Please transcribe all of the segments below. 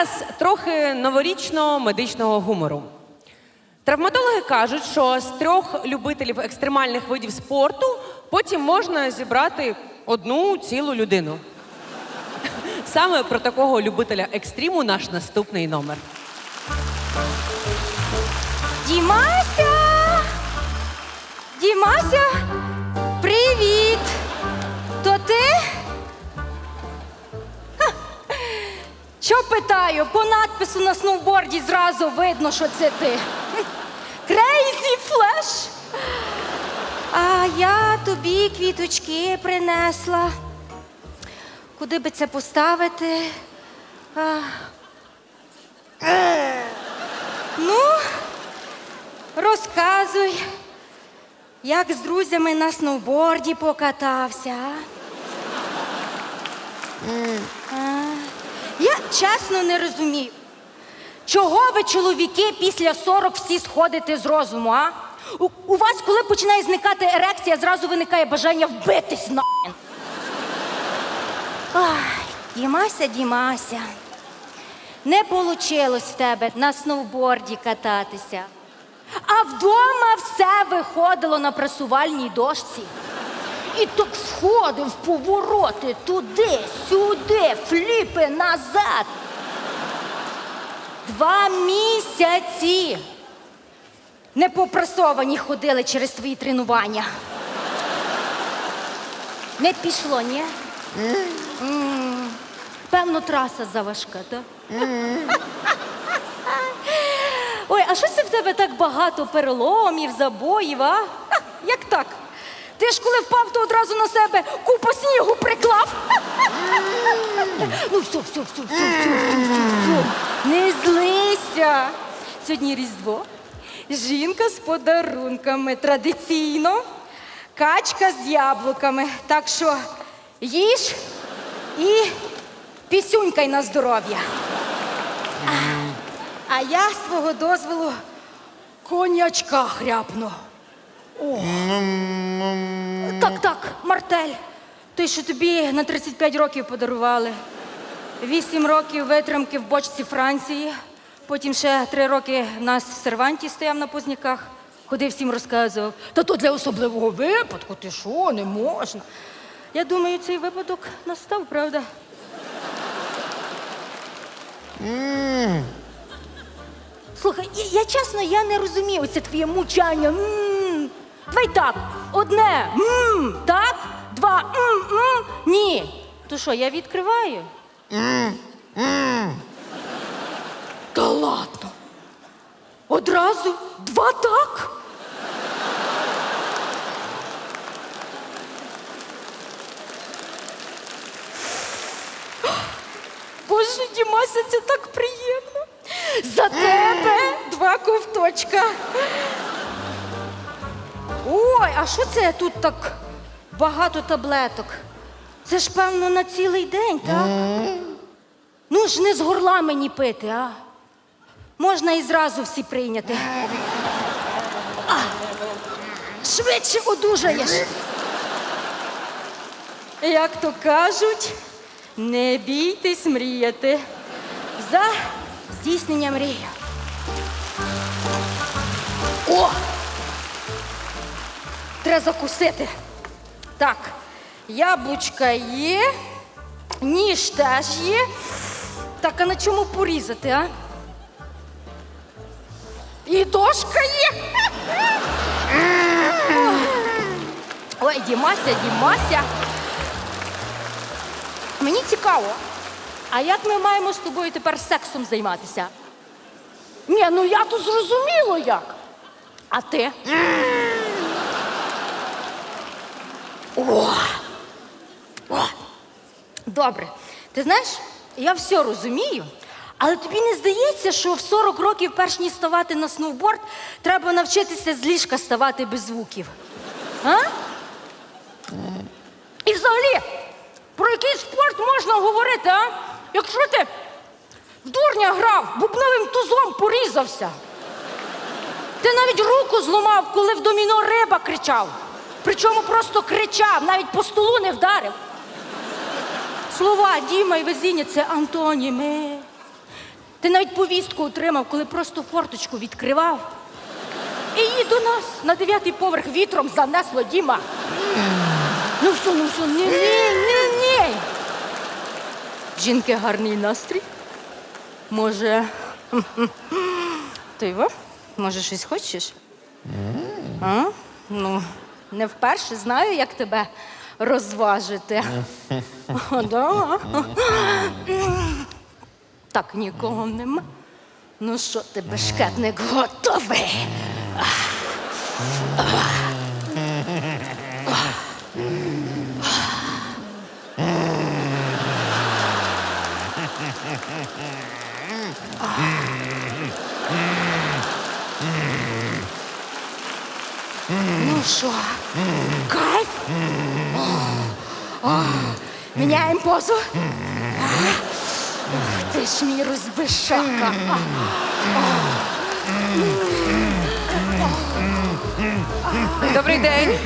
зараз трохи новорічного медичного гумору. Травматологи кажуть, що з трьох любителів екстремальних видів спорту потім можна зібрати одну цілу людину. Саме про такого любителя екстриму наш наступний номер. Дімася! Дімася! Що питаю? По надпису на сноуборді зразу видно, що це ти. Крейзі флеш. А я тобі квіточки принесла. Куди би це поставити? А. Ну, Розказуй, як з друзями на сноуборді покатався. а? Я чесно не розумію, чого ви, чоловіки, після 40 всі сходите з розуму, а? У, у вас, коли починає зникати ерекція, зразу виникає бажання вбитись нахрен. Ай, Дімася, Дімася. Не вийшло в тебе на сноуборді кататися. А вдома все виходило на пресувальній дошці. І так входив повороти туди, сюди, фліпи назад. Два місяці непопресовані ходили через твої тренування. Не пішло, ні? Певно, траса заважка, так? Ой, а що це в тебе так багато переломів, забоїв, а? Як так? Ти ж коли впав, то одразу на себе купу снігу приклав. Ну, все, все, все, все, все, все, все. Не злися. Сьогодні Різдво. Жінка з подарунками. Традиційно качка з яблуками. Так що їж і пісюнькай на здоров'я. А я свого дозволу конячка хряпну. Так, так, Мартель. Той, що тобі на 35 років подарували. Вісім років витримки в бочці Франції. Потім ще три роки в нас в серванті стояв на позняках. Ходив всім розказував. Та то для особливого випадку, ти що, не можна. Я думаю, цей випадок настав, правда? Слухай, я, я чесно, я не розумію це твоє мучання. М. Давай так, одне м, так, два м, м, ні. То що, я відкриваю? Та ладно. Одразу два так. Боже, Дімася, це так приємно. За тебе два ковточка. Ой, а що це тут так багато таблеток? Це ж, певно, на цілий день, так? Ну ж не з горла мені пити, а? Можна і зразу всі прийняти. А, швидше одужаєш. Як то кажуть, не бійтесь мріяти. За здійснення мрії. О! Треба закусити. Так, яблучка є, ніж теж є. Так, а на чому порізати, а? І дошка є. Ой, Дімася, Дімася. Мені цікаво, а як ми маємо з тобою тепер сексом займатися? Ні, ну я то зрозуміло як. А ти? О! О! Добре. Ти знаєш, я все розумію, але тобі не здається, що в 40 років, перш ніж ставати на сноуборд, треба навчитися з ліжка ставати без звуків. А? І взагалі, про який спорт можна говорити, а? Якщо ти в дурня грав, бубновим тузом порізався. Ти навіть руку зламав, коли в доміно риба кричав. Причому просто кричав, навіть по столу не вдарив. Слова Діма і везіння це антоніми. Ти навіть повістку отримав, коли просто форточку відкривав. І її до нас на дев'ятий поверх вітром занесло Діма. Ну що, ну що, ні, ні, ні, ні. Жінки гарний настрій. Може. Ти во? Може, щось хочеш? А? Ну, не вперше знаю, як тебе розважити. Так, нікого нема. Ну що ти, бешкетник, готовий? Ну що, кайф? О, о, Міняємо позу. Ах, Ти ж мій розбишака. Добрий день.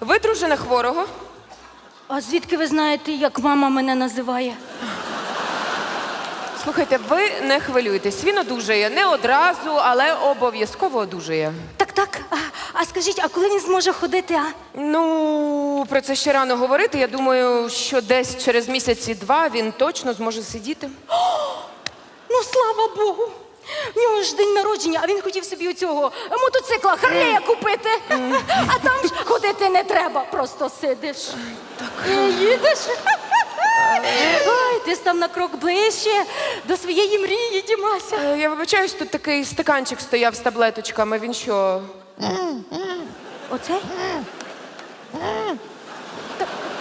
Ви дружина хворого? А звідки ви знаєте, як мама мене називає? Слухайте, ви не хвилюйтесь. Він одужає не одразу, але обов'язково одужає. Так, так. А, а скажіть, а коли він зможе ходити, а? Ну, про це ще рано говорити. Я думаю, що десь через місяці два він точно зможе сидіти. Ну, слава Богу. В нього ж день народження, а він хотів собі оцього мотоцикла Харлея купити. А там ж ходити не треба, просто сидиш. І їдеш. Ой, ти став на крок ближче до своєї мрії, Дімася. Е, Я вибачаюсь, тут такий стаканчик стояв з таблеточками. Він що? Оцей?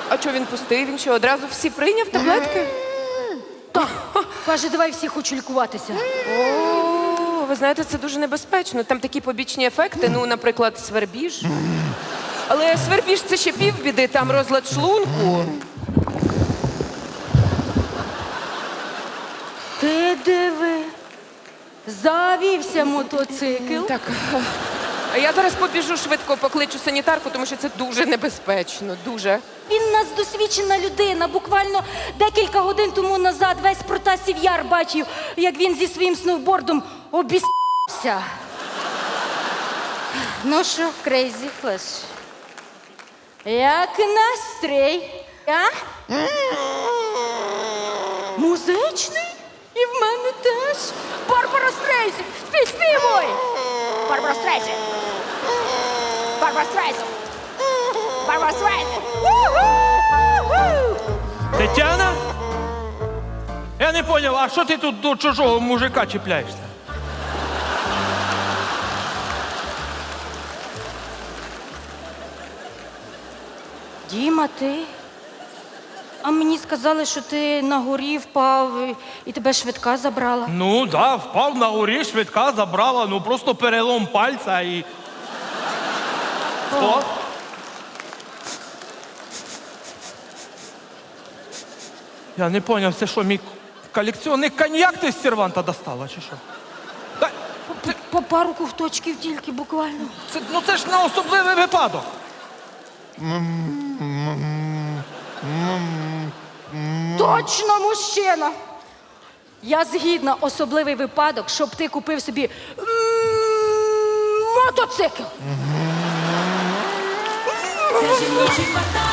А чого він пустий? Він що, одразу всі прийняв таблетки? Каже, давай всі хочу лікуватися. О, ви знаєте, це дуже небезпечно. Там такі побічні ефекти, ну, наприклад, свербіж. Але свербіж це ще півбіди, там розлад шлунку. Ти диви. Завівся мотоцикл. Так. Я зараз побіжу швидко покличу санітарку, тому що це дуже небезпечно. Дуже. Він у нас досвідчена людина. Буквально декілька годин тому назад весь Протасів Яр бачив, як він зі своїм сноубордом обіс***ся. Ну що, Крейзі Флеш? Як настрій? А? Музичний? І в мене теж. Барбара Стрейзі! Співай! Барбара Стрейзі! Барбара Стрейзі! Барбара Стрейзі! Тетяна? Я не поняв, а що ти тут до чужого мужика чіпляєшся? Діма, ти? А мені сказали, що ти на горі впав і- тебе швидка забрала. Ну, да, впав на горі, швидка забрала, ну просто перелом пальця і. Що? Я не поняв, це що, мій колекціонний коньяк ти з серванта достала, чи що? Та, це, По пару ковточків тільки буквально. це, ну це ж на особливий випадок. Точно мужчина! Я згідна, особливий випадок, щоб ти купив собі мотоцикл. Це жіночий квартал.